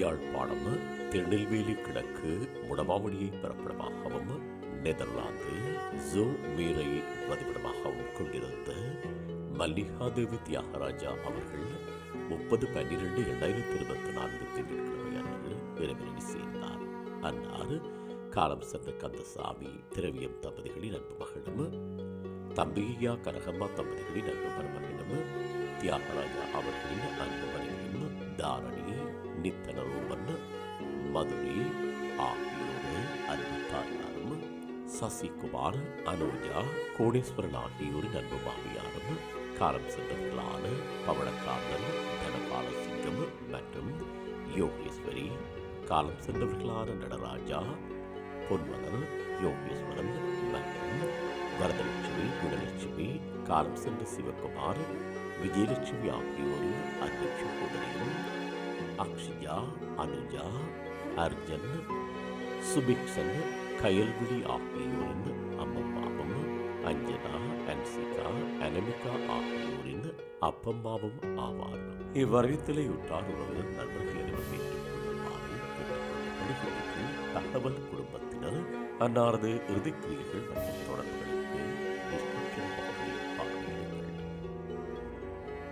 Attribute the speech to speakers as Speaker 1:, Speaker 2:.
Speaker 1: யாழ்ப்பாணம் திருநெல்வேலி கிழக்கு முடமாவடியை பிறப்பிடமாகவும் Netherlands Joe மீரை பதிப்பிடமாகவும் கொண்டிருந்த மல்லிகாதேவி தியாகராஜா அவர்கள் முப்பது பன்னிரண்டு இரண்டாயிரத்தி இருபத்தி நான்கு திங்கட்கிழமை அன்று விரைவில் சேர்ந்தார். அன்னார் காலம் சென்ற கந்தசாமி திரவியம் தம்பதிகளின் அன்பு மகளும் தம்பியா கனகம்மா தம்பதிகளின் அன்பு மருமகனும் தியாகராஜா அவர்களின் அன்பு மனைவியும் தாரணி நித்தனரூபன் மதுரை ஆகியோரு அன்பு தாயாரும் சசிகுமார் அனுஜா கோடீஸ்வரன் ஆகியோரின் அன்பு மாமியாரும் காலம் சென்றவர்களான பவளக்காந்தன் தனபாலசிங்கம் மற்றும் யோகேஸ்வரி காலம் சென்றவர்களான நடராஜா பொன்மலர் யோகேஸ்வரன் மற்றும் வரதலட்சுமி குணலட்சுமி காலம் சென்ற சிவகுமார் விஜயலட்சுமி ஆகியோரின் அன்பு சகோதரியும் அக்ஷயா அனுஜா அர்ஜன் சுபிக்ஷன் கயல்விழி ஆகியோரின் அம்மம்மாவும் அஞ்சனா அன்சிகா அனமிகா ஆகியோரின் அப்பம்மாவும் ஆவார். இவ்வரவித்தலை உற்றார் உறவு நண்பர்கள் தகவல் குடும்பத்தினர் அன்னாரது இறுதிக்கிரியர்கள் மற்றும் தொடர்புகளுக்கு